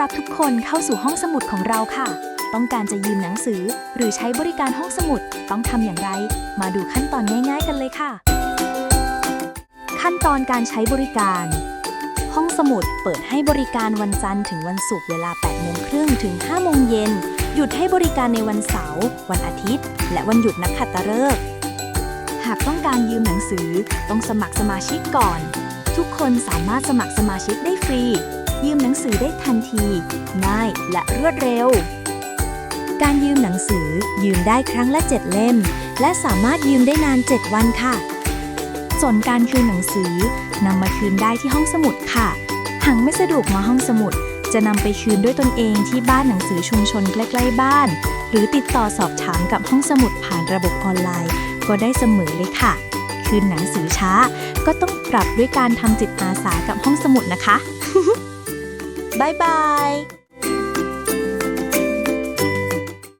รับทุกคนเข้าสู่ห้องสมุดของเราค่ะ ต้องการจะยืมหนังสือ หรือใช้บริการห้องสมุดต้องทำอย่างไร มาดูขั้นตอนง่าย ๆ กันเลยค่ะ ขั้นตอนการใช้บริการ ห้องสมุดเปิดให้บริการวันจันทร์ถึงวันศุกร์เวลา8โมงครึ่งถึง5โมงเย็น หยุดให้บริการในวันเสาร์ วันอาทิตย์ และวันหยุดนักขัตฤกษ์หากต้องการยืมหนังสือ ต้องสมัครสมาชิกก่อน ทุกคนสามารถสมัครสมาชิกได้ฟรี ยืมหนังสือได้ทันที ง่ายและรวดเร็ว การยืมหนังสือยืมได้ครั้งละ 7 เล่ม และสามารถยืมได้นาน 7 วันค่ะ ส่วนการคืนหนังสือนำมาคืนได้ที่ห้องสมุดค่ะหากไม่สะดวกมาห้องสมุด จะนำไปคืนด้วยตนเองที่บ้านหนังสือชุมชนใกล้ๆบ้าน หรือติดต่อสอบถามกับห้องสมุดผ่านระบบออนไลน์ ก็ได้เสมอเลยค่ะ คืนหนังสือช้า ก็ต้องปรับด้วยการทำจิตอาสากับห้องสมุดนะคะ บ๊ายบาย